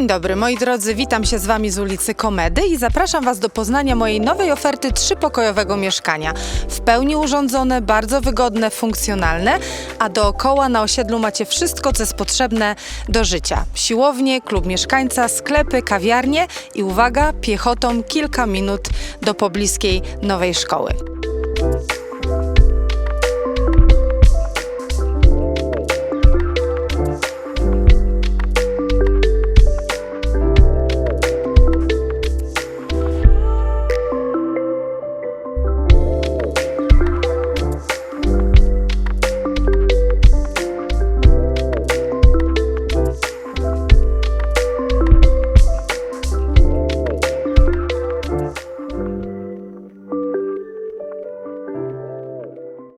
Dzień dobry, moi drodzy, witam się z Wami z ulicy Komedy i zapraszam Was do poznania mojej nowej oferty trzypokojowego mieszkania. W pełni urządzone, bardzo wygodne, funkcjonalne, a dookoła na osiedlu macie wszystko, co jest potrzebne do życia. Siłownie, klub mieszkańca, sklepy, kawiarnie i uwaga, piechotą kilka minut do pobliskiej nowej szkoły.